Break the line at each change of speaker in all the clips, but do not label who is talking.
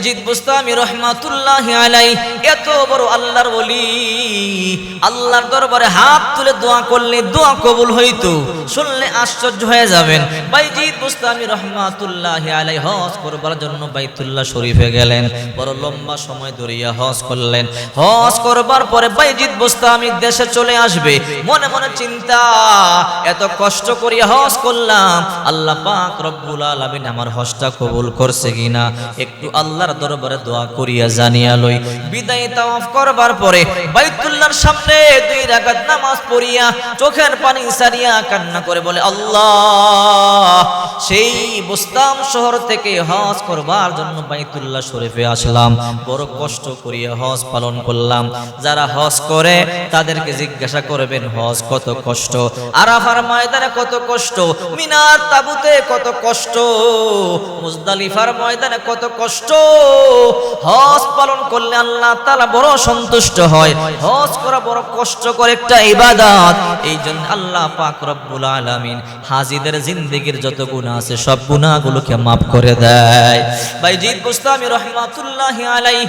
জিদ বুস্তামি রহমাতুল্লাহ করবার শরীফে গেলেন। বড় লম্বা সময় ধরিয়া হজ করলেন। হজ করবার পরে বুস্তামি দেশে চলে আসবে। মনে মনে চিন্তা, এত কষ্ট করিয়া হজ করলাম। আল্লাহ পাক রব্বুল আমার হজটা কবুল করছে কিনা? একটু আল্লাহর দরবারে দোয়া করিয়া জানিয়া লই। বিদায় তাওয়াফ করবার পরে বাইতুল্লাহর সামনে দুই রাকাত নামাজ পড়িয়া চোখের পানি সারিয়া কান্না করে বলে, আল্লাহ, সেই বুস্তাম শহর থেকে হজ করবার জন্য বাইতুল্লাহ শরীফে আসলাম। বড় কষ্ট করিয়া হজ পালন করলাম। যারা হজ করে তাদেরকে জিজ্ঞাসা করবেন, হজ কত কষ্ট? আরাফার ময়দানে কত কষ্ট? মিনার তাবুতে কত কষ্ট? মুজদালিফার ময়দানে কত কষ্ট? হজ পালন করলে আল্লাহ তালা বড় সন্তুষ্ট হয়। হজ করা বড় কষ্টকর একটা ইবাদত। এই জন্য আল্লাহ পাক রব্বুল আলামিন হাজিদের জিন্দিগির যত গুণা আছে, সব গুণাগুলোকে মাফ করে দেয়। ভাই জিদ গোস্তামি রহমাতুল্লাহ আলাইহি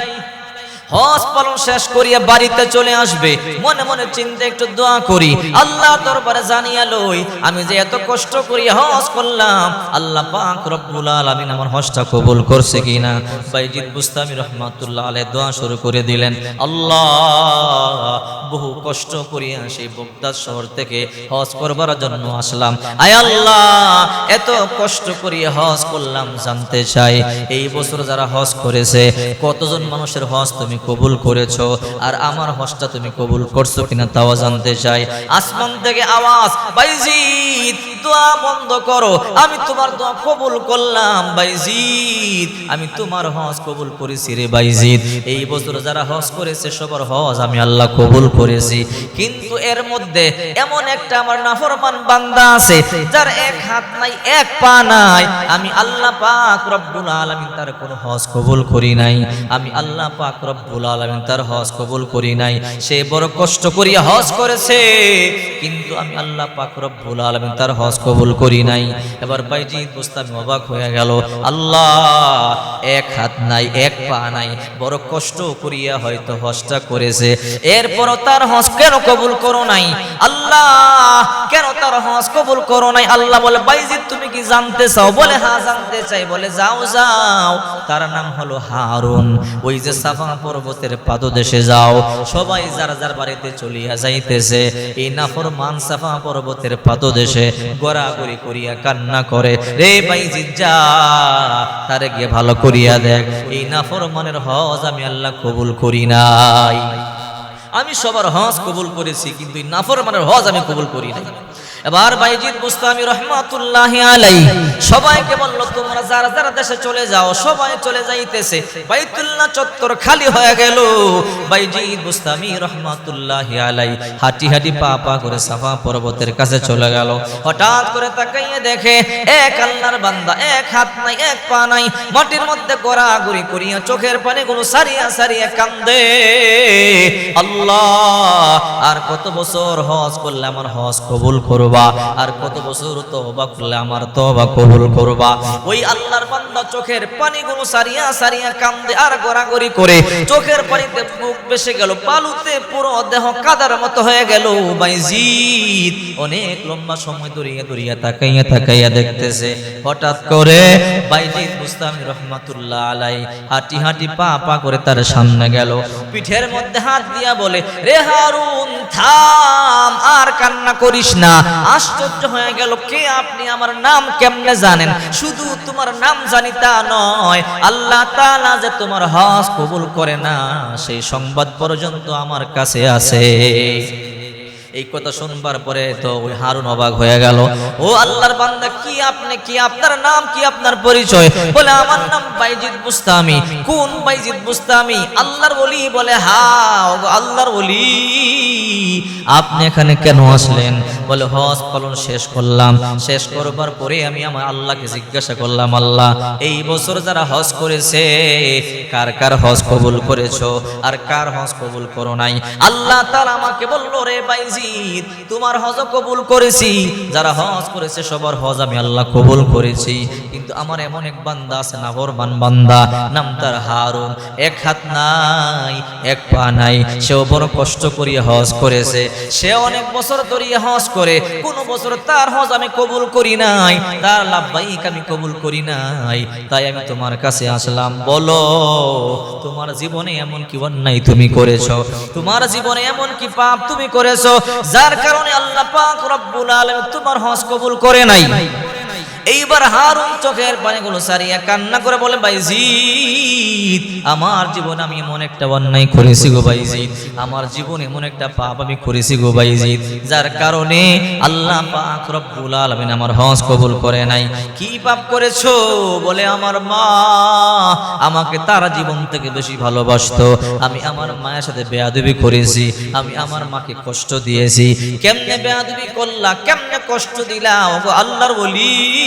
হজ পালন শেষ করিয়া বাড়িতে চলে আসবে। মনে মনে চিন্তা একটু দোয়া করি। আল্লাহ দরবারে জানিয়া লই, আমি যে এত কষ্ট করি হজ করলাম, আল্লাহ পাক রব্বুল আলামিন আমার হজটা কবুল করছে কিনা। বাইজিদ বুস্তামি রহমাতুল্লাহ আলাইহি দোয়া শুরু করে দিলেন, আল্লাহ, বহু কষ্ট করিয়া সেই বগদাদ শহর থেকে হজ করবার জন্য আসলাম। আয় আল্লাহ, এত কষ্ট করিয়া হজ করলাম, জানতে চাই। এই বছর যারা হজ করেছে, কতজন মানুষের হজ তুমি কবুল করেছ, আর আমার হজটা তুমি কবুল করছ কিনা তাও জানতে চাই। আসমান থেকে আওয়াজ, বাইজিদ, দোয়া বন্ধ করো। আমি তোমার দোয়া কবুল করলাম, বাইজিদ। আমি তোমার হজ কবুল করেছি রে বাইজিদ। এই বছর যারা হজ করেছে, সবার হজ আমি আল্লাহ কবুল করেছি। কিন্তু এর মধ্যে এমন একটা আমার নাফরমান বান্দা আছে, যার এক হাত নাই, এক পা নাই। আমি আল্লাহ পাক রব্বুল আলামিন তার কোনো হজ কবুল করি নাই। আমি আল্লাহ পাক রব্বুল আলামিন তার হজ কবুল করি নাই। সে বড় কষ্ট করিয়া হজ করেছে, কিন্তু আমি আল্লাহ পাক রব্বুল আলামিন তার হজ কবুল করি নাই। এবার বাইজিদ বুস্তামি অবাক হয়ে গেল, আল্লাহ, এক হাত নাই, এক পা নাই, বড় কষ্ট করিয়া হয়তো হজটা করেছে। এরপরও তার হজ কেন কবুল করো নাই? আল্লাহ, কেন তার হজ কবুল করো নাই? আল্লাহ বলে বাইজিদ তুমি কি জানতে চাও? বলে হ্যাঁ জানতে চাই। বলে, যাও যাও। তার নাম হলো হারুন। ওই যে সাফা পর্বতের পাদদেশে যাও। সবাই যার যার বাড়িতে চলিয়া যাইতেছে, এই নাফর মান সাফা পর্বতের পাদদেশে গড়াগড়ি করিয়া কান্না করে, রে বাইজিদ যা তারে গিয়ে ভালো করিয়া দেখ, এই নাফর মানের হজ আমি আল্লাহ কবুল করি নাই। আমি সবার হজ কবুল করেছি, কিন্তু এই নাফর মানের হজ আমি কবুল করি নাই। এবার বাইজিদ মুস্তামি রহমাতুল্লাহ আলাই, সবাইকে বলল, তোমরা যারা যারা দেশে চলে যাও, সবাই চলে যাইতেছে। বাইতুল্লাহ চত্বর খালি হয়ে গেল। বাইজিদ মুস্তামি রহমাতুল্লাহ আলাই, হাঁটি হাঁটি পা পা করে সাফা পর্বতের কাছে চলে গেল। হঠাৎ করে তাকাইয়ে দেখে, এক আল্লাহর বান্দা, এক হাত নাই, এক পা নাই, মাটির মধ্যে গড়াগড়ি করিয়া চোখের পানি গুলো সারিয়া সারিয়া কান্দে। আল্লাহ, আর কত বছর হজ করলে আমার হজ কবুল করবা? আর কত বছর তওবা করলে আমার তওবা কবুল করবা। ওই আল্লাহর বান্দা চোখের পানিগুলো সারিয়া সারিয়া কান্দে আর গড়াগড়ি করে। চোখের পানিতে বুক বেসে গেল, বালুতে পুরো দেহ কাদার মতো হয়ে গেল। বাইজিদ অনেক লম্বা সময় দরিয়া দরিয়া তাকাইয়া তাকাইয়া দেখতেছে। হঠাৎ করে বাইজিদ মুস্তামি রহমাতুল্লাহ আলাই হাঁটি হাঁটি পা পা করে তার সামনে গেল। পিঠের মধ্যে হাত দিয়া বলে, রে হারুন, থাম, আর কান্না করিস না। আশ্চর্য হয়ে গেল, কে আপনি, আমার নাম কেমনে জানেন? শুধু তোমার নাম জানি তা নয়, আল্লাহ তাআলা যে তোমার হজ কবুল করে না, সেই সংবাদ পর্যন্ত আমার কাছে আছে। এই কথা শুনবার পরে তো ওই হারুন অবাক হয়ে গেল। ও আল্লাহর বান্দা, কি আপনি, কি আপনার নাম, কি আপনার পরিচয়? বলে, আমার নাম বাইজিদ বুস্তামি। কোন বাইজিদ বুস্তামি? আল্লাহর ওলি বলে, হা আল্লাহর ওলি। আপনি এখানে কেন আসলেন? বলে, হজ পালন শেষ করলাম। শেষ করবার পরে আমি আমার আল্লাহকে জিজ্ঞাসা করলাম, আল্লাহ, এই বছর যারা হজ করেছে, কার কার হজ কবুল করেছ? আর কার হজ কবুল করো নাই? আল্লাহ তাআলা আমাকে বলল, রে বাইজি জিদ তোমার হজ কবুল করেছি। যারা হজ করেছে, সবার হজ আমি আল্লাহ কবুল করেছি। কিন্তু আমার এমন এক বান্দা আছে, নাফরমান বান্দা, নাম তার হারুন। এক হাত নাই, এক পা নাই, সেও বড় কষ্ট করিয়ে হজ করেছে। সে অনেক বছর ধরিয়ে হজ করে, কোন বছর তার হজ আমি কবুল করি নাই। তার লাভবাহিক আমি কবুল করি নাই। তাই আমি তোমার কাছে আসলাম, বলো, তোমার জীবনে এমন কি অন্যায় তুমি করেছ? তোমার জীবনে এমন কি পাপ তুমি করেছ? যার কারণে আল্লাহ পাক রব্বুল আলামিন তোমার হজ কবুল করে নাই। এইবার হারুন চোখের পানিগুলো সারিয়া কান্না করে বলে বাইজিৎ আমার জীবন আমি এমন একটা অন্যায় করেছি গো বাইজিৎ আমার জীবন এমন একটা পাপ আমি করেছি গো বাইজিৎ যার কারণে আল্লাহ পাক রব্বুল আলামিন আমার হজ কবুল করে নাই। কি পাপ করেছ? বলে, আমার মা আমাকে তার জীবন থেকে বেশি ভালোবাসতো। আমি আমার মায়ের সাথে বেয়াদবি করেছি। আমি আমার মাকে কষ্ট দিয়েছি। কেমনে বেয়াদবি করলা? কেমনে কষ্ট দিলা? ওগো আল্লাহর বলি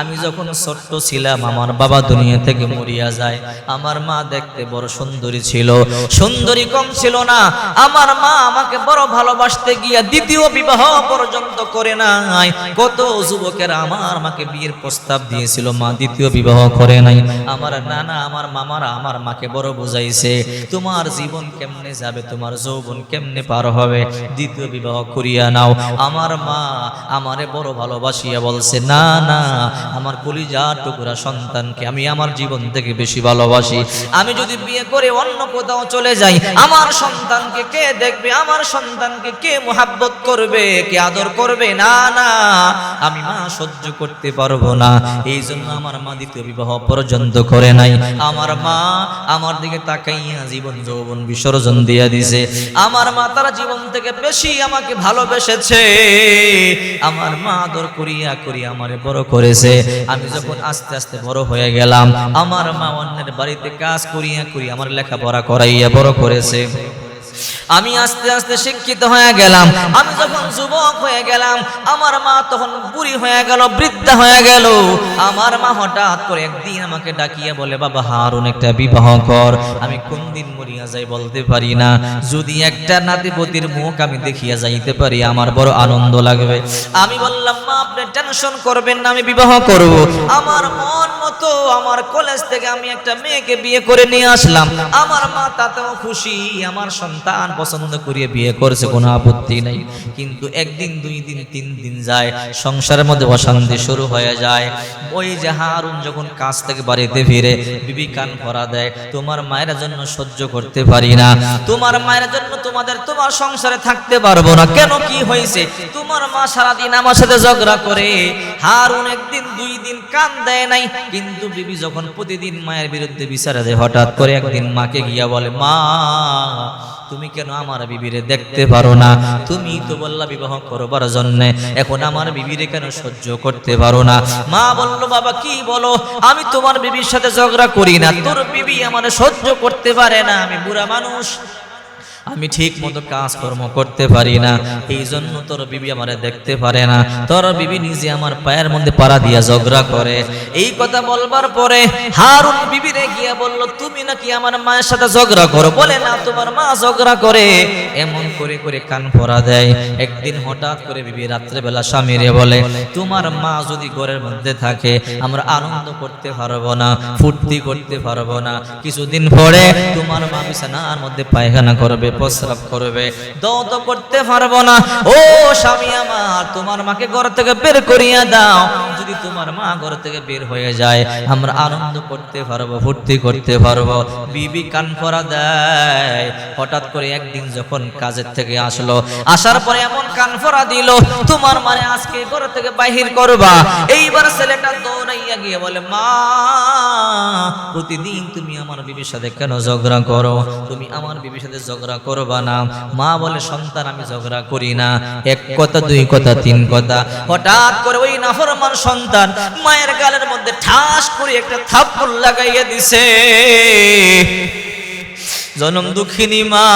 আমি যখন ছোট্ট ছিলাম, আমার বাবা দুনিয়া থেকে মরিয়া যায়। আমার মা দেখতে বড় সুন্দরী ছিল। সুন্দরী কম ছিল না। আমার মা আমাকে বড় ভালোবাসতে গিয়া দ্বিতীয় বিবাহ পর্যন্ত করে নাই। কত যুবকেরা আমার মাকে বিয়ের প্রস্তাব দিয়েছিল, মা, দ্বিতীয় বিবাহ করে নাই। আমার নানা, আমার মামারা আমার মাকে বড় বুঝাইছে, তোমার জীবন কেমনে যাবে? তোমার যৌবন কেমনে পার হবে? দ্বিতীয় বিবাহ করিয়া নাও। আমার মা আমারে বড় ভালোবাসিয়া বলছে, না না আমার কলিজা টুকরা সন্তানকে আমি আমার জীবন থেকে বেশি ভালোবাসি। আমি যদি বিয়ে করে অন্য কোথাও চলে যাই, আমার সন্তানকে কে দেখবে? আমার সন্তানকে কে মোহাব্বত করবে? কে আদর করবে? না না, আমি মা সহ্য করতে পারব না। এই জন্য আমার মা দ্বিতীয় বিবাহ পর্যন্ত করে নাই। আমার মা আমার দিকে তাকাইয়া জীবন যৌবন বিসর্জন দিয়া দিছে। আমার মা তারা জীবন থেকে বেশি আমাকে ভালোবেসেছে। আমার মা আদর করিয়া করিয়া আমারে বড় করেছে। আমি যখন আস্তে আস্তে বড় হয়ে গেলাম, আমার মা অন্যের বাড়িতে কাজ করিয়া করি আমার লেখাপড়া করাইয়া বড় করেছে। আমি আস্তে আস্তে শিক্ষিত হয়ে গেলাম। আমি যখন যুবক হয়ে গেলাম, আমার মা তখন বুড়ি হয়ে গেল, বৃদ্ধা হয়ে গেল। আমার মা হঠাৎ করে একদিন আমাকে ডাকিয়ে বলে, বাবা হারুন, একটা বিবাহ কর। আমি কোন দিন মরিয়া যাই বলতে পারি না। যদি একটা নাতিপতির মুখ আমি দেখিয়া যাইতে পারি, আমার বড় আনন্দ লাগবে। আমি বললাম, মা, আপনি টেনশন করবেন না, আমি বিবাহ করব। আমার মন মতো আমার কলেজ থেকে আমি একটা মেয়েকে বিয়ে করে নিয়ে আসলাম। আমার মা তাতেও খুশি, আমার সন্তান পছন্দ করিয়ে বিয়ে করেছে, কোনো আপত্তি নাই। কিন্তু একদিন, দুই দিন, তিন দিন যায়, সংসারের মধ্যে অশান্তি শুরু হয়ে যায়। ওই যে হারুন যখন কাজ থেকে বাড়িতে ফিরে, বিবি কান ভরা দেয়, তোমার মায়ের জন্য সহ্য করতে পারি না। তোমার মায়ের জন্য তোমাদের, তোমার সংসারে থাকতে পারব না। কেন কি হয়েছে? তোমার মা সারাদিন আমার সাথে ঝগড়া করে। হারুন একদিন, দুই দিন কান দেয় নাই। কিন্তু বিবি যখন প্রতিদিন মায়ের বিরুদ্ধে বিচারে দেয়, হঠাৎ করে একদিন মাকে গিয়া বলে, মা, তুমি কেন আমার বিবিরে দেখতে পারো না? তুমি তো বললা বিবাহ করবার জন্যে। এখন আমার বিবিরে কেন সহ্য করতে পারো না? মা বলল, বাবা, কি বলো? আমি তোমার বিবির সাথে ঝগড়া করি না। তোর বিবি আমার সহ্য করতে পারে না। আমি বুড়া মানুষ। আমি ঠিক মতো কাজকর্ম করতে পারি না। এই জন্য তোর বিবি আমারে দেখতে পারে না। তোর বিবি নিজে আমার পায়ের মধ্যে পাড়া দিয়া ঝগড়া করে। এই কথা বলবার পরে হারুন বিবিরে গিয়া বলল, তুমি নাকি আমার মায়ের সাথে ঝগড়া করো? বলে, না, তোমার মা ঝগড়া করে। এমন করে করে কান পরা দেয়। একদিন হঠাৎ করে বিবি রাত্রেবেলা স্বামীরে বলে, তোমার মা যদি ঘরের মধ্যে থাকে, আমরা আনন্দ করতে পারব না, ফুর্তি করতে পারব না। কিছুদিন পরে তোমার মা বিছানার মধ্যে পায়খানা করবে প্রস্রাব করবে। দৌত করতে পারব না। ও স্বামী আমার, তোমার মাকে ঘর থেকে বের করিয়া দাও। যদি তোমার মা ঘর থেকে বের হয়ে যায়, আমরা আনন্দ করতে পারব, ফুর্তি করতে পারব। বিবি কান পরা দেয়। হঠাৎ করে একদিন যখন কাজের থেকে আসলো, আসার পরে এমন কান পরা দিল, তোমার মানে আজকে ঘর থেকে বাহির করবা। এইবার ছেলেটা দৌড়াইয়া গিয়ে বলে, মা, প্রতিদিন তুমি আমার বিবির সাথে কেন ঝগড়া করো? তুমি আমার বিবির সাথে ঝগড়া করবা না। মা বলে, সন্তান, আমি ঝগড়া করি না। এক কথা, দুই কথা, তিন কথা। হঠাৎ করে ওই নাফরমান সন্তান মায়ের গালের মধ্যে ঠাস করে একটা থাপ্পড় লাগাইয়া দিছে। জনম দুঃখিনী মা,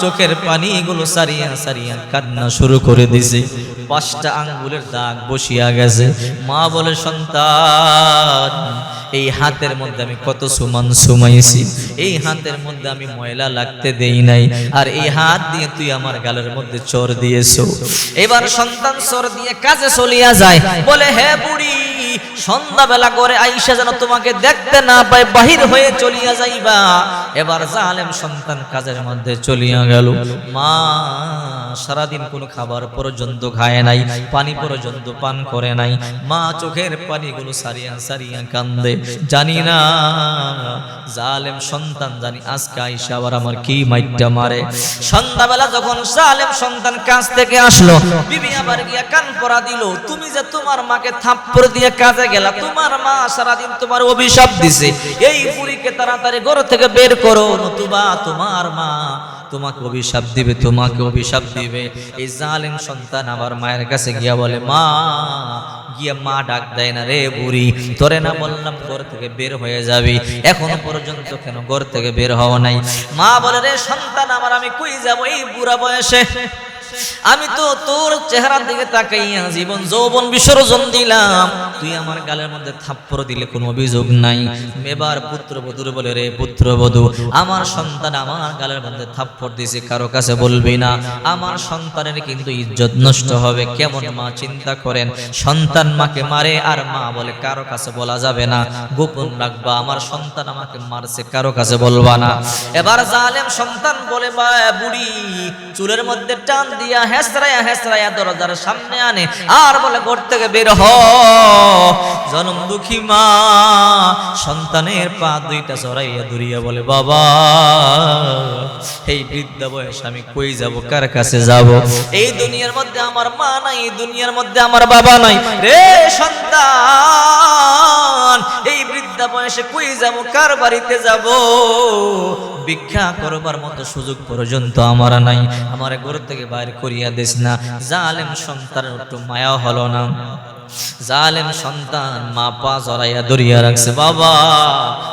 চোখের পানিগুলো সারিয়া সারিয়া কান্না শুরু করে দিছে। পাঁচটা আঙ্গুলের দাগ বসিয়া গেছে। মা বলে, সন্তান, এই হাতের মধ্যে আমি কত সুমান সুমাইছি। এই হাতের মধ্যে আমি ময়লা লাগতে দেই নাই। আর এই হাত দিয়ে তুই আমার গালের মধ্যে চোর দিয়েছ। এবার সন্তান চোর দিয়ে কাজে চলিয়া যায়। বলে, হে বুড়ি সন্ধ্যাবেলা করে আইসা যেন তোমাকে দেখতে না পায়, বাহির হয়ে চলিয়া যাইবা। এবার জালেম সন্তান কাজের মধ্যে চলিয়া গেল। মা, সারাদিন কোনো খাবার পর্যন্ত খায় নাই, পানি পর্যন্ত পান করে নাই। মা চোখের পানিগুলো সারিয়া সারিয়া কান্দে। জানি না, জালেম সন্তান জানি আজকে আইসা আবার আমার কি মাইটটা মারে। সন্ধ্যাবেলা যখন জালেম সন্তান কাজ থেকে আসলো, বিবি আবার গিয়া কান পরা দিল, তুমি যে তোমার মাকে থাপ্পড় দিয়ে কাজে গেলা, তোমার মা সারাদিন তোমার অভিশাপ দিছে। এই বুড়িকে তাড়াতাড়ি ঘর থেকে বের করো, নতুবা তোমার মা তোমাকে অভিশাপ দিবে, তোমাকে অভিশাপ দিবে। এই জালিম সন্তান আমার মায়ের কাছে গিয়া বলে, মা, গিয়া মা ডাক দেয় না রে বুড়ি, তোরে না বললাম ঘর থেকে বের হয়ে যাবি। এখনও পর্যন্ত কেন ঘর থেকে বের হওয়া নাই? মা বলে, রে সন্তান আমার, আমি কই যাব এই বুড়া বয়সে? আমি তো তোর চেহারার দিকে তাকাইয়া জীবন যৌবন বিসর্জন দিলাম। তুই আমার গালের মধ্যে থাপ্পড় দিলে কোনো অভিযোগ নাই। এবার পুত্রবধূর বলে, রে পুত্রবধূ, আমার সন্তান আমার গালের মধ্যে থাপ্পড় দিছে, কারও কাছে বলবি না। আমার সন্তানের কিন্তু ইজ্জত নষ্ট হবে, কেমন মা চিন্তা করেন? সন্তান মাকে মারে আর মা বলে, কারও কাছে বলা যাবে না। গোপন রাখবা, আমার সন্তান আমাকে মারছে, কারও কাছে বলবা না। এবার জালেম সন্তান বলে, বা বুড়ি, চুলের মধ্যে টান দিয়া হেসরাইয়া হেসরাইয়া দরজার সামনে আনে, আর বলে, ঘর থেকে বের হ। জনম দুঃখী মা, সন্তানের পা দুইটা চড়াইয়া ধরিয়া বলে, বাবা, এই বৃদ্ধা বয়স আমি কই যাব, কার কাছে যাব? এই দুনিয়ার মধ্যে আমার মা নাই, এই দুনিয়ার মধ্যে আমার বাবা নাই। রে সন্তান, এই বৃদ্ধা বয়সে কই যাব, কার বাড়িতে যাব? ভিক্ষা করবার মতো সুযোগ পর্যন্ত আমার নাই। আমার ঘর থেকে বাইর করিয়া দিস না। জালেম সন্তানের একটু মায়া হলো না। জালেম সন্তান মা পা জড়াইয়া ধরিয়া রাখছে, বাবা,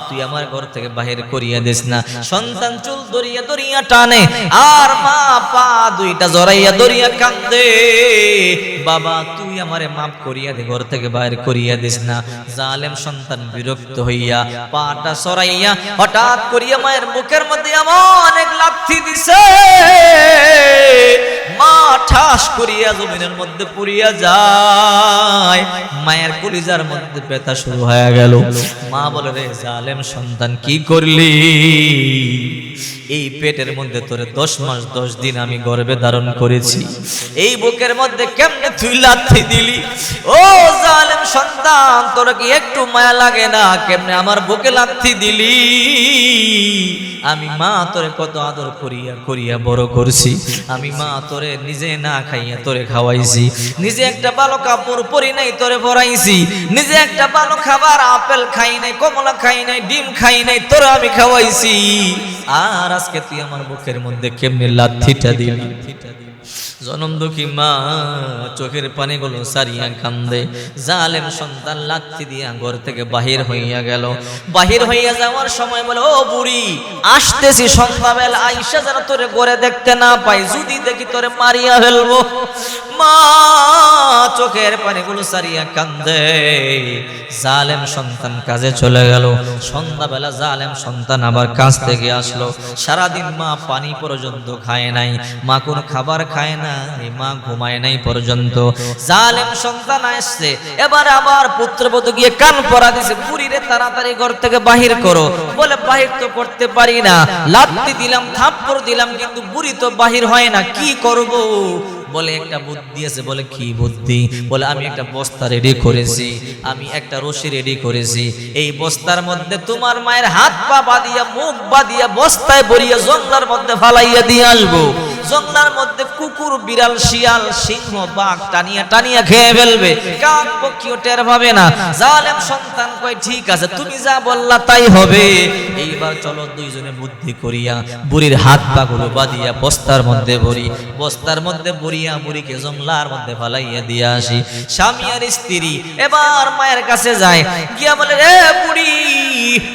তুই আমার ঘর থেকে বাহির করিয়া দিস না। সন্তান চুল ধরিয়া ধরিয়া টানে, আর মা পা দুইটা জড়াইয়া ধরিয়া কান্দে, বাবা, তুই আমারে মাফ করিয়া দে, ঘর থেকে বাইর করিয়া দিস না। জালেম সন্তান বিরক্ত হইয়া পাটা সরাইয়া হঠাৎ করিয়া মায়ের মুখের মধ্যে এমন এক লাথি দিছে, মা ঠাস করিয়া জমিনের মধ্যে পুরিয়া যায়। মায়ের কলিজার মধ্যে ব্যথা শুরু হয়ে গেল। মা বলে, রে জালেম সন্তান, কি করলি? এই পেটের মধ্যে তোরে দশ মাস, দশ দিন আমি গর্বে ধারণ করেছি। এই বুকের মধ্যে কেমনে তুই লাথি দিলি? ও জালেম সন্তান, তোর কি একটু মায়া লাগে না? কেমনে আমার বুকে লাথি দিলি? আমি মা তোরে কত আদর করিয়া করিয়া বড় করছি। আমি মা তোরে নিজে না খাইয়া তোরে খাওয়াইছি। নিজে একটা ভালো কাপড় পরি নাই, তোরে পরাইছি নিজে একটা ভালো খাবার, আপেল খাই নাই, কমলা খাই নাই, ডিম খাই নাই, তোরে আমি খাওয়াইছি। আর আজকে তুই আমার বুকের মধ্যে কেমনে লাথিটা দিলি? জনম দুঃখী মা, চোখের পানিগুলো সারিয়া কান্দে। জালেম সন্তান লাথি দিয়া ঘর থেকে বাহির হইয়া গেল। বাহির হইয়া যাওয়ার সময় বলে, ও বুড়ি, আসতেছি সন্ধ্যাবেলা, আইসা যেন তোরে ঘরে দেখতে না পাই। যদি দেখি তোরে মারিয়া ফেলব। মা, চোখের পানিগুলো সারিয়া কান্দে। জালেম সন্তান কাজে চলে গেল। সন্ধ্যাবেলা জালেম সন্তান আবার কাজ থেকে আসলো। সারাদিন মা পানি পর্যন্ত খায় নাই। মা কোনো খাবার খায় না। মা ঘুমায় নাই পর্যন্ত। জালেম সন্তান আসছে, এবার আবার পুত্রবধূ গিয়ে কান পরা দিছে বুড়িরে তাড়াতাড়ি ঘর থেকে বাহির করো। বলে, বাহির তো করতে পারি না। লাত্তি দিলাম, থাপ্পড় দিলাম, কিন্তু বুড়ি তো বাহির হয় না, কি করব? বলে একটা বুদ্ধি আছে, বলে কি বুদ্ধি? বলে, আমি একটা বস্তা রেডি করেছি, আমি একটা রশি রেডি করেছি। এই বস্তার মধ্যে তোমার মায়ের হাত পা বাঁধিয়া, মুখ বাঁধিয়া, বস্তায় ভরিয়া জঙ্গলার মধ্যে ফালাইয়া দিয়ে আসব। জঙ্গলার মধ্যে কুকুর, বিড়াল, শিয়াল, সিংহ, বাঘ টানিয়া টানিয়া খেয়ে ফেলবে। কাক পক্ষীও টের পাবে না। জালেম সন্তান কয়, ঠিক আছে, তুমি যা বললা তাই হবে। এইবার চলো দুইজনে বুদ্ধি করিয়া, বুড়ির হাত পা গুলো বাঁধিয়া বস্তার মধ্যে ভরি, বস্তার মধ্যে ভরিয়া বুড়িকে জংলার মধ্যে ফালাইয়া দিয়ে আসি। স্বামী আর স্ত্রী এবার মায়ের কাছে যায়, গিয়া বলে রে বুড়ি,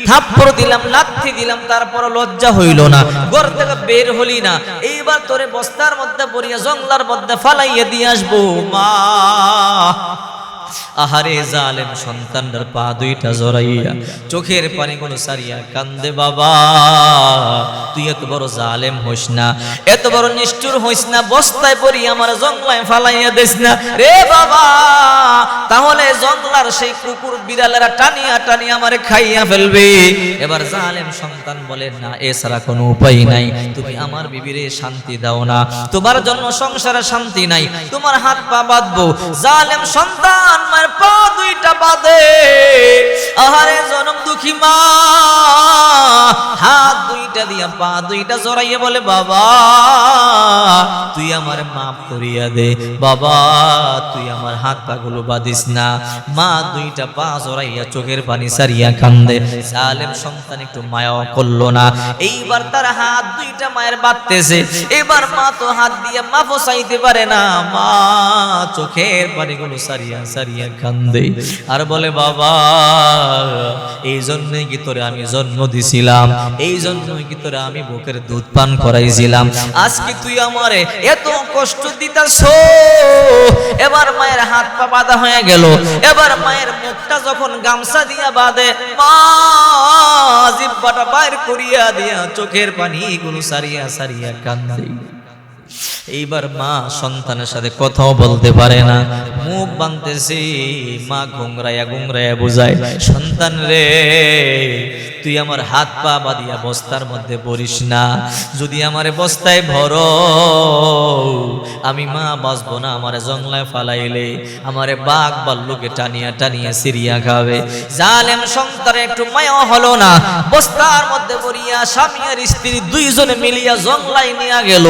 থাপ্পড় দিলাম, লাথি দিলাম, তারপর লজ্জা হইল না, ঘর থেকে বের হলি না। এইবার তোরে বস্তার মধ্যে ভরিয়া জংলার মধ্যে ফালাইয়া দিয়ে আসব, মা। আহারে জালেম সন্তানটার পা দুইটা জড়াইয়া চোখের পানি কোন সারিয়া কান্দে, বাবা, তুই এত বড় জালেম হইস না, এত বড় নিষ্ঠুর হইস না, বস্তায় পরি আমার জঙ্গলায় ফালাইয়া দিস না। রে বাবা, তাহলে জঙ্গলার সেই কুকুর বিড়ালেরা টানিয়া টানিয়া আমারে খাইয়া ফেলবে। এবার জালেম সন্তান বলে, না এছাড়া কোনো উপায় নাই, তুমি আমার বিবিরে শান্তি দাও না, তোমার জন্য সংসারে শান্তি নাই, তোমার হাত পা বাঁধবো। জালেম সন্তান পা দুইটা আহারে জনম দুঃখী মা, হাত দুইটা দিয়া, পা দুইটা জড়াইয়া বলে, বাবা, তুই আমার করিয়া দে। বাবা, তুই আমার হাত বাঁধিস না। মা দুইটা পা জড়াইয়া চোখের পানি সারিয়া কান্দে। জালেম সন্তান একটু মায়া করল না। এইবার তার হাত দুইটা মায়ের বাঁধতেছে। এবার মা তো হাত দিয়ে মাফও চাইতে পারে না। মা চোখের পানিগুলো সারিয়া সারিয়া কান্দে। আর বলে, বাবা, এই জন্যই কি তোরে আমি জন্ম দিছিলাম? এই জন্যই কি তোরে আমি বুকের দুধ পান করাইছিলাম? আজকে তুই আমারে এত কষ্ট দিতাছ। এবার মায়ের হাত পা বাঁধা হয়ে গেল। এবার মায়ের মুখটা যখন গামছা দিয়া বাঁধে, মা, জিব্বাটা বাইর করিয়া দিয়া চোখের পানি গুলো সারিয়া সারিয়া কান্দে। এইবার মা সন্তানের সাথে কথাও বলতে পারে না। মুখ বাঁধতেছে, মা ঘুংরাইয়া ঘুংরাইয়া বুঝায়, সন্তান রে, তুই আমার হাত পা বাঁধিয়া বস্তার মধ্যে পড়িস না। যদি আমারে বস্তায় ভর, আমি মা বাঁচবো না, আমারে জংলায় ফালাইলে, আমারে বাঘ বাল্লুকে টানিয়া টানিয়া সিরিয়া খাবে। জালেম সন্তানে একটু মায়া হলো না। বস্তার মধ্যে পড়িয়া স্বামী আর স্ত্রী দুইজনে মিলিয়া জংলায় নিয়ে গেল।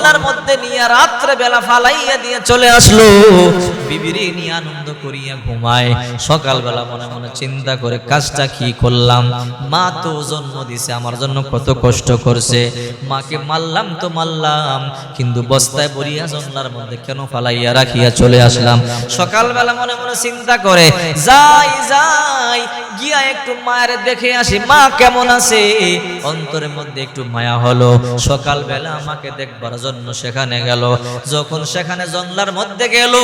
জংলার মধ্যে নিয়ে রাত্রে বেলা ফালাইয়া দিয়ে চলে আসলো। বিবিরে নিয়ে আনন্দ করিয়া ঘুমায়। সকালবেলা মনে মনে চিন্তা করে, কাজটা কি করলাম? মা তো জন্ম দিছে, আমার জন্য কত কষ্ট করছে। মাকে মারলাম তো মারলাম, কিন্তু বস্তায় বরিয়া জংলার মধ্যে কেন ফালাইয়া রাখিয়া চলে আসলাম? সকালবেলা মনে মনে চিন্তা করে, যাই যাই, গিয়া একটু মায়ের দেখে আসি, মা কেমন আছে? অন্তরের মধ্যে একটু মায়া হলো। সকালবেলা আমাকে দেখবার জন্য সেখানে গেল। যখন সেখানে জংলার মধ্যে গেল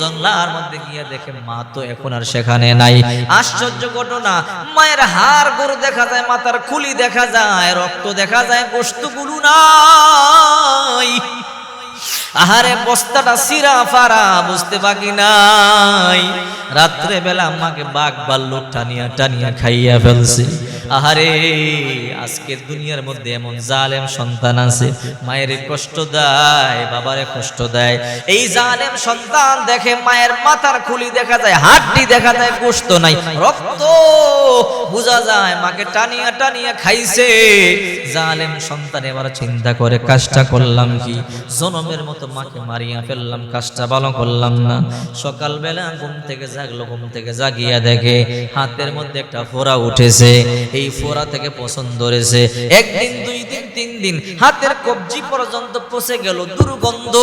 জংলার মধ্যে গিয়ে দেখে মা তো এখন আর সেখানে নাই। আশ্চর্য ঘটনা, মায়ের হাড় গরু দেখা যায়, মাথার খুলি দেখা যায়, রক্ত দেখা যায় গোস্তগুলো নাই। আহারে বস্তাটা সিরা ফারা, বুঝতে বাকি নাই। রাত্রে বেলা আমাকে বাঘ বাল্লুক টানিয়া টানিয়া খাইয়া ফেলছে। আহারে, আজকের দুনিয়ার মধ্যে এমন জালেম সন্তান আছে, মায়ের কষ্ট দেয়, বাবারে কষ্ট দেয়। এই জালেম সন্তান দেখে মায়ের মাথার খুলি দেখা যায়, হাড্ডি দেখা যায় গোস্ত নাই, রক্ত বোঝা যায়, মাকে টানিয়া টানিয়া খাইছে। জালেম সন্তান এবার চিন্তা করে, কাজটা করলাম কি? জনমের মতো মাকে মারিয়া ফেললাম, কাজটা ভালো করলাম না। সকালবেলা ঘুম থেকে জাগলো, ঘুম থেকে জাগিয়া দেখে হাতের মধ্যে একটা ফোড়া উঠেছে। এই ফোড়া থেকে পছন্দ ধরেছে একদিন, দুই দিন তিন দিন হাতের কবজি পর্যন্ত পচে গেল, দুর্গন্ধ।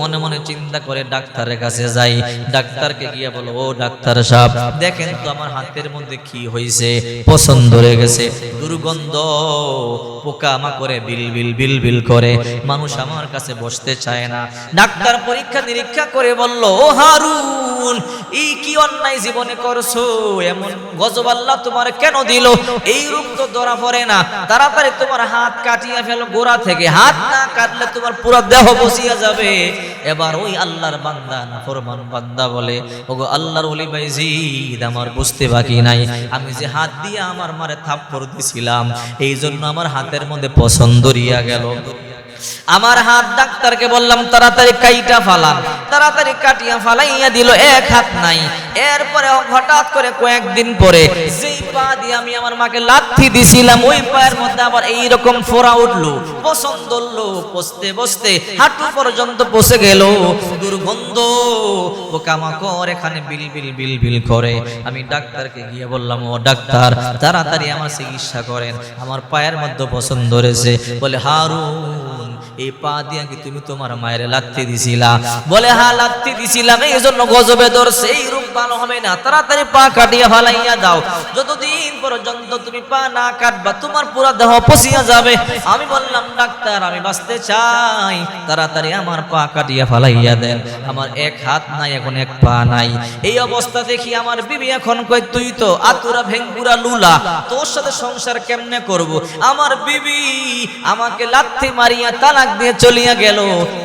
মনে মনে চিন্তা করে ডাক্তারের কাছে যাই। ডাক্তারকে গিয়ে বলো, ও ডাক্তার সাহেব, দেখেন তো আমার হাতের মধ্যে কি হয়েছে পছন্দ ধরে গেছে দুর্গন্ধ। পোকা আমা করে বিল বিল বিল বিল করে। মানুষ আমার কাছে বসতে চায় না। ডাক্তার পরীক্ষা নিরীক্ষা করে বলল, ও হারুন এই কি অন্যায় জীবনে করছ? এমন গজব আল্লাহ তোমার কেন দিল? এই রূপ তো ধরা পড়ে না। তাড়াতাড়ি তোমার হাত কাটিয়ে ফেলো গোড়া থেকে। হাত না কাটলে তোমার পুরো দেহ বসিয়া যাবে। এবার ওই আল্লাহর বান্দা না ফরমান বান্দা বলে, ওগো আল্লাহর ওলি বাইজিদ আমার বুঝতে বাকি নাই। আমি যে হাত দিয়ে আমার মারে থাপ্পড় দিছিলাম এই জন্য আমার হাতের মধ্যে পছন্দ রিয়া গেল। আমার হাত ডাক্তারকে বললাম, তাড়াতাড়ি কাইটা ফালান। তাড়াতাড়ি কাটিয়া ফালাইয়া দিল, এক হাত নাই। এরপরে হঠাৎ করে কয়েকদিন পরে যেই পা দিয়ে আমি আমার মাকে লাথি দিছিলাম, ওই পায়ের মধ্যে আবার এই রকম ফোড়া উঠল। পছন্দ হলো বসতে বসতে হাঁটু পর্যন্ত বসে গেল। দুর্গন্ধ পোকামাকড় এখানে বিল বিল বিল বিল করে। আমি ডাক্তারকে গিয়ে বললাম, ও ডাক্তার, তাড়াতাড়ি আমার চিকিৎসা করেন। আমার পায়ের মধ্যে পছন্দ রয়েছে বলে, হারুন এই পা দিয়া কি তুমি তোমার মায়ের লাত্তি দিছিলা? বলে হ্যাঁ লাত্তি দিছিলাম এই জন্য গজবে ধরছে এই রূপ ভালো হবে না। তাড়াতাড়ি পা কাটিয়া ফালাইয়া দাও। যতদিন পর্যন্ত তুমি পা না কাটবা, তোমার পুরা দেহ পচিয়া যাবে। আমি বললাম, ডাক্তার, আমি বাঁচতে চাই। তাড়াতাড়ি আমার পা কাটিয়া ফালাইয়া দেন। আমার এক হাত নাই, এখন এক পা নাই। এই অবস্থা দেখি আমার বিবি এখন কই তুই তো আতুরা ভেঙ্গুরা লুলা, তোর সাথে সংসার কেমনে করব? আমার বিবি আমাকে লাথি মারিয়া তালাক দিয়ে চলিয়া গেল।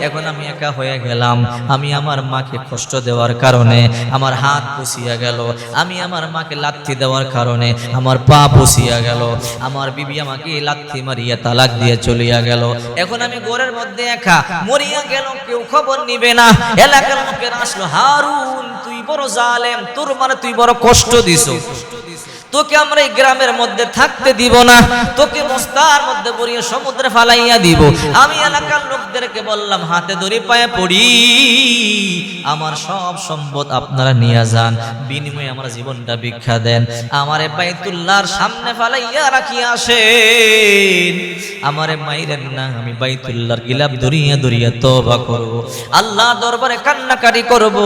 এখন আমি একা হয়ে গেলাম। আমি আমার মাকে কষ্ট দেওয়ার কারণে আমার হাত পুষিয়া গেল। আমি আমার মাকে লাথি দেওয়ার কারণে আমার পা পুষিয়া গেল। আমার বিবি আমাকে লাথি মারিয়া তালাক দিয়ে চলিয়া গেল। এখন আমি গোরের মধ্যে একা। মরিয়া গেল, কেউ খবর নিবে না। এলাকার লোকের আসলো, হারুন, তুই বড় জালেম, তোর মানে তুই বড় কষ্ট দিছো। তোকে আমরা এই গ্রামের মধ্যে থাকতে দিব না। তোকে মস্তার মধ্যে পড়িয়ে সমুদ্রে ফালাইয়া দিব। আমি এলাকার লোকদেরকে বললাম, হাতে ধরে পায়ে পড়ি। আমার সব সম্পদ আপনারা নিয়ে যান। বিনিময়ে আমার জীবনটা ভিক্ষা দেন। আমারে বাইতুল্লাহর সামনে ফালাইয়া রাখি আসেন। আমারে মাইরেন না, আমি বাইতুল্লাহর গিলাপ দরিয়া দরিয়া তবা করব। আল্লাহ দরবারে কান্নাকাটি করব।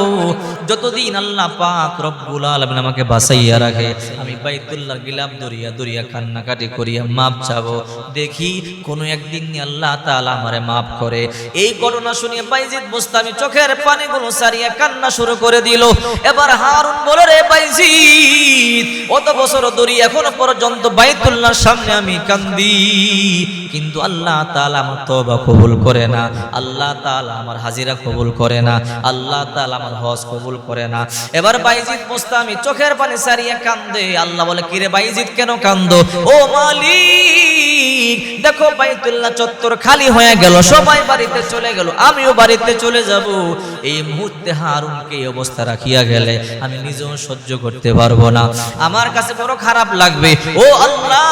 যতদিন আল্লাহ পাক রব্বুল আলামিন আমাকে বাঁচাইয়া রাখে, আমি বাইতুল্লাহর গিলাপ দরিয়া দরিয়া কান্নাকাটি করিয়া মাপ চাবো। দেখি কোনো একদিন আল্লাহ তাআলা আমারে মাফ করে। এই ঘটনা শুনিয়ে বাইজিদ বুস্তামি চোখের পানিগুলো সারিয়া কান্না শুরু করে দিল। এবার হারুন বলে, রে বাইজিদ, অত বছর ধরে এখনও পর্যন্ত বাইতুল্লাহর সামনে আমি কান্দি। কিন্তু আল্লাহ তাআলা আমার তওবা কবুল করে না। আল্লাহ তাআলা আমার হাজিরা কবুল করে না। আল্লাহ তাআলা আমার হজ কবুল করে না। এবার বাইজিদ মুস্তামি চোখের পানি সারিয়া কান্দে। আল্লাহ বলে, কিরে বাইজিদ, কেন কান্দো? ও মালিক, দেখো বাইতুল্লাহ চত্বর খালি হয়ে গেল, সবাই বাড়িতে চলে গেল, আমিও বাড়িতে চলে যাব। এই মুহূর্তে হারুনকে এই অবস্থা রাখিয়া গেলে আমি নিজেও সহ্য করতে পারব না। আমার কাছে বড় খারাপ লাগবে, ও আল্লাহ,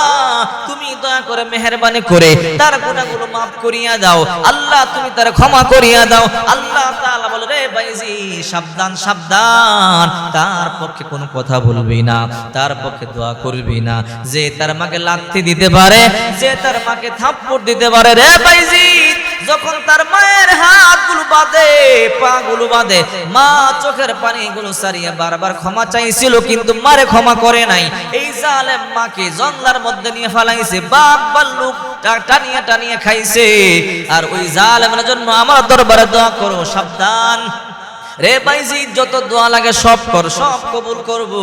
তুমি দয়া করে মেহরবানি করে তার গুণাগুলো মাফ করিয়া দাও। আল্লাহ, তুমি তার ক্ষমা করিয়া দাও। আল্লাহ তাআলা বলে, রে বাইজি সাবধান সাবধান, তার পক্ষে কোনো কথা বলবি না। তার পক্ষে দোয়া করবি না। যে তার মাকে লাথি দিতে পারে, যে তার মাকে থাপ্পড় দিতে পারে, রে বাইজি, যখন তার মায়ের হাতগুলো বাঁধে, পাগুলো বাঁধে, মা চোখের পানিগুলো সারিয়ে বারবার ক্ষমা চাইছিল, কিন্তু মারে ক্ষমা করে নাই। এই জালেম মাকে জঙ্গলার মধ্যে নিয়ে ফালাইছে, বাপ বাল্লুক টানিয়ে টানিয়ে খাইছে। আর ওই জালেমের জন্য আমার দরবারে দোয়া করো, সাবধান। রে বাইজি, যত দোয়া লাগে সব কর, সব কবুল করব।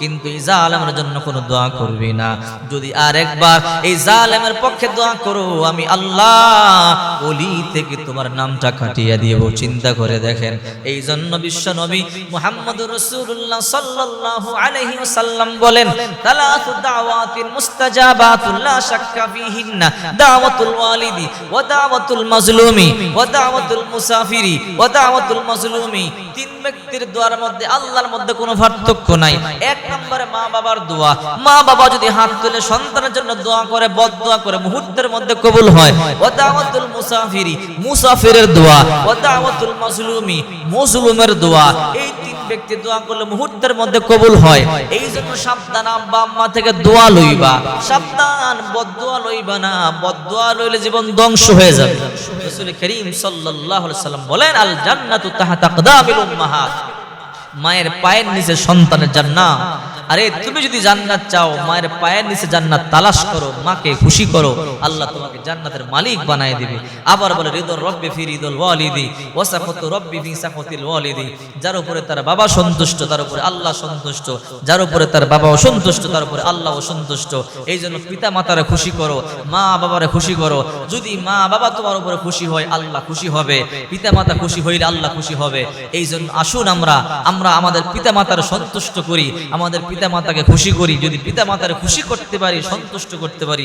কিন্তু এই জালেমের জন্য কোনো দোয়া করবি না। যদি আর একবার এই জালেমের পক্ষে দোয়া করো, আমি আল্লাহ ওলি থেকে তোমার নামটা কাটিয়ে দিব। চিন্তা করে দেখেন এই জন্য বিশ্ব নবী মুহাম্মদ রাসূলুল্লাহ সাল্লাল্লাহু আলাইহি ওয়াসাল্লাম বলেন তালাতু দাওয়াতিন মুস্তাজাবাতুল লা শাক্কা ফিহিন্না, দাওয়াতুল ওয়ালিদি ওয়া দাওয়াতুল মাজলুমি ওয়া দাওয়াতুল মুসাফিরি ওয়া দাওয়াতুল মাজলুমি তিন ব্যক্তির দোয়ার মধ্যে আল্লাহর মধ্যে কোনো পার্থক্য নাই। এক নম্বরে মা বাবার দোয়া। মা বাবা যদি হাত তুলে সন্তানের জন্য দোয়া করে, বদ দোয়া করে, মুহূর্তের মধ্যে কবুল হয়। ও দাওয়াতুল মুসাফিরি, মুসাফিরের দোয়া। ও দাওয়াতুল মাজলুমি, মজলুমের দোয়া। এই তিন ব্যক্তি দোয়া করলে মুহূর্তের মধ্যে কবুল হয়। এই জন্য সাবধান, আব্বা আম্মা থেকে দোয়া লইবা। সাবধান বদদোয়া লইবা না বদদোয়া লইলে জীবন ধ্বংস হয়ে যাবে। রাসূল করিম সাল্লাল্লাহু আলাইহি সাল্লাম বলেন আল জান্নাতু তাহতা আকদামিল উম্মাহাত। মায়ের পায়ের নিচে সন্তানের জান্নাত। আরে তুমি যদি জান্নাত চাও, মায়ের পায়ের নিচে জান্নাত তালাশ করো, মাকে খুশি করো, আল্লাহ তোমাকে জান্নাতের মালিক বানায় দিবে। আবার বলে হৃদর রব্বি ফি হৃদল ওয়ালিদি ওয়াসাফত রব্বি ফি সাফতিল ওয়ালিদি। যার উপরে তার বাবা সন্তুষ্ট, তার উপরে আল্লাহ সন্তুষ্ট। যার উপরে তার বাবা অসন্তুষ্ট তার উপরে আল্লাহ অসন্তুষ্ট এই জন্য পিতা মাতারে খুশি করো, মা বাবারে খুশি করো। যদি মা বাবা তোমার উপরে খুশি হয়, আল্লাহ খুশি হবে। পিতা মাতা খুশি হইলে আল্লাহ খুশি হবে। এই জন্য আসুন আমরা আমরা আমাদের পিতা মাতার সন্তুষ্ট করি, আমাদের পিতা মাতাকে খুশি করি, যদি পিতা মাতার খুশি করতে পারি, সন্তুষ্ট করতে পারি,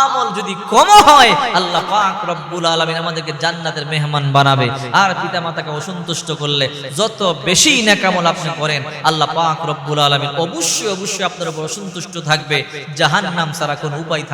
আমল যদি কম হয়, আল্লাহ পাক রব্বুল আলমিন আমাদেরকে জান্নাতের মেহমান বানাবে। আর পিতা মাতাকে অসন্তুষ্ট করলে যত বেশি নাকামল আপনি করেন, আল্লাহ পাক রব্বুল আলমিন অবশ্যই অবশ্যই আপনার উপর অসন্তুষ্ট থাকবে জাহান নাম ছাড়া কোনো উপায়